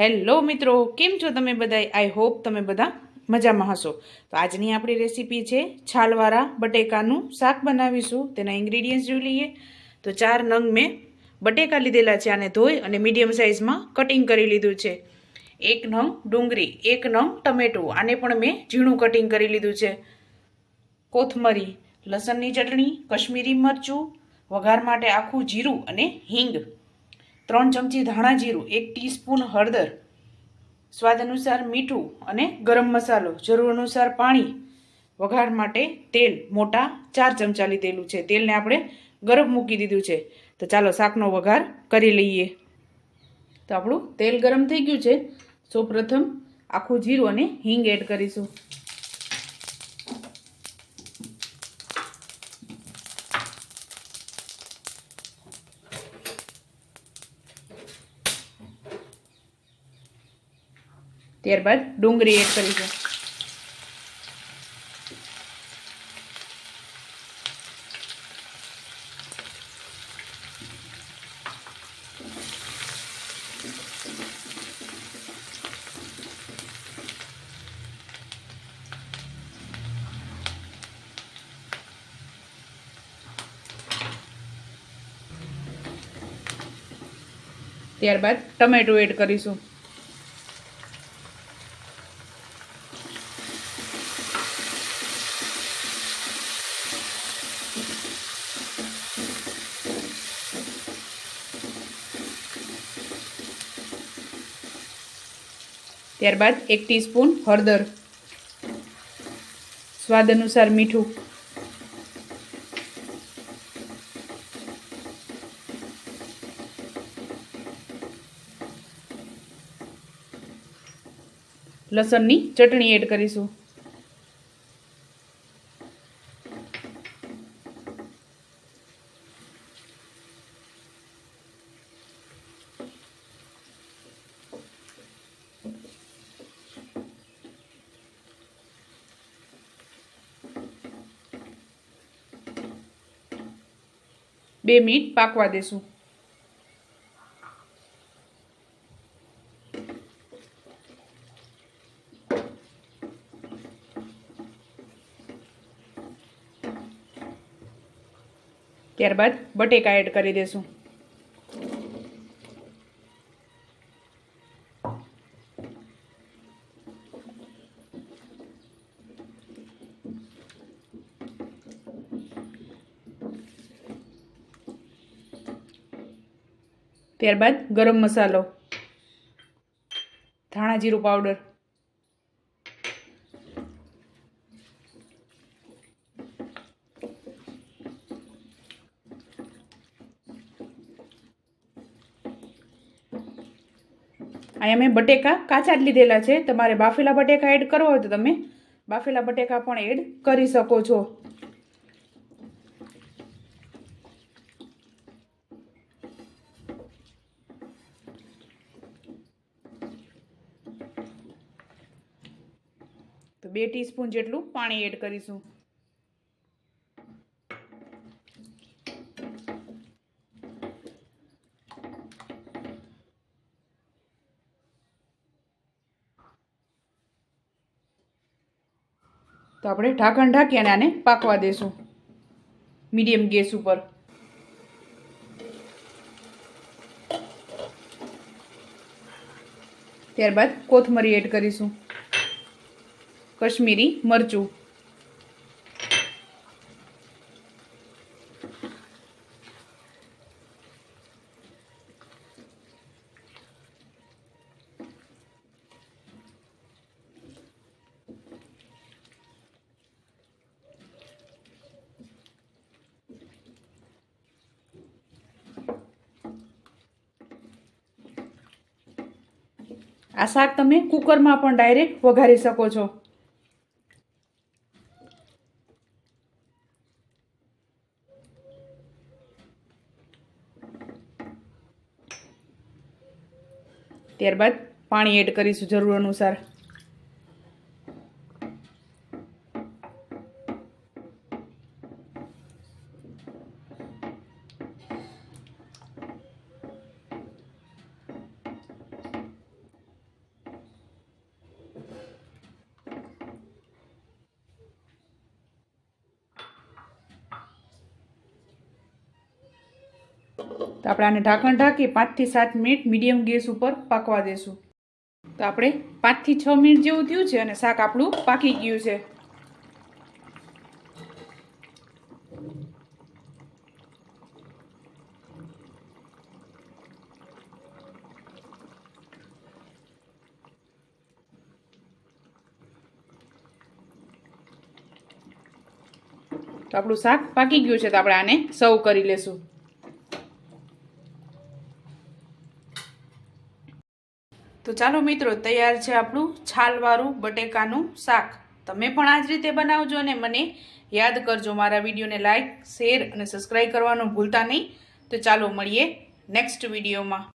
Hello મિત્રો, કેમ છો તમે બધા આઈ હોપ તમે બધા મજામાં હશો. તો આજની આપણી રેસીપી છે છાલવાળા બટેકાનું શાક બનાવીશું. તેના ઇન્ગ્રીડિયન્ટ્સ જોઈ લઈએ. તો ચાર નંગ મેં બટેકા લીધેલા છે આને ધોઈ અને મીડિયમ સાઇઝમાં કટિંગ કરી લીધું છે. એક નંગ ડુંગળી, એક નંગ ટમેટું, આને પણ મેં ઝીણું કટિંગ કરી લીધું છે. કોથમરી, લસણની ચટણી, કશ્મીરી મરચું, વઘાર માટે આખું જીરું અને હિંગ. ત્રણ ચમચી ધાણા જીરું, એક ટીસ્પૂન હળદર, સ્વાદ અનુસાર મીઠું અને ગરમ મસાલો. જરૂર અનુસાર પાણી, વઘાર માટે તેલ, મોટા ચાર ચમચા લીધેલું છે. તેલને આપણે ગરમ મૂકી દીધું છે. તો ચાલો શાકનો વઘાર કરી લઈએ. તો આપણું તેલ ગરમ થઈ ગયું છે. સૌપ્રથમ આખું જીરું અને હિંગ એડ કરીશું. ત્યારબાદ ડુંગળી એડ કરીશું ત્યારબાદ ટમેટું એડ કરીશું. ત્યારબાદ એક ટીસ્પૂન હળદર. સ્વાદ અનુસાર મીઠું. લસણની ચટણી એડ કરીશું. બે મિનિટ પાકવા દેશું. ત્યારબાદ બટેકા એડ કરી દેશું. ત્યારબાદ ગરમ મસાલો. ધાણા જીરું પાવડર. અહીંયા મેં બટેકા કાચા જ લીધેલા છે. તમારે બાફેલા બટેકા એડ કરવા હોય તો તમે બાફેલા બટેકા પણ એડ કરી શકો છો. તો બે ટીસ્પૂન જેટલું પાણી એડ કરીશું. તો આપણે ઢાંકણ ઢાંકી અને આને પાકવા દેશું મીડિયમ ગેસ ઉપર. ત્યારબાદ કોથમરી એડ કરીશું. કશ્મીરી મરચું. આ શાક તમે કુકરમાં પણ ડાયરેક્ટ વઘારી શકો છો. ત્યારબાદ પાણી એડ કરીશું જરૂર અનુસાર. તો આપણે આને ઢાંકણ ઢાંકી પાંચથી સાત મિનિટ મીડિયમ ગેસ ઉપર પાકવા દેશું. તો આપણે પાંચથી છ મિનિટ જેવું થયું છે અને શાક આપણું પાકી ગયું છે. તો આપણું શાક પાકી ગયું છે તો આપણે આને સર્વ કરી લેશું. તો ચાલો મિત્રો, તૈયાર છે આપણું છાલવાળું બટેકાનું શાક. તમે પણ આ જ રીતે બનાવજો અને મને યાદ કરજો મારા વિડીયોને લાઇક શેર અને સબસ્ક્રાઈબ કરવાનું ભૂલતા નહીં. તો ચાલો મળીએ નેક્સ્ટ વિડીયોમાં.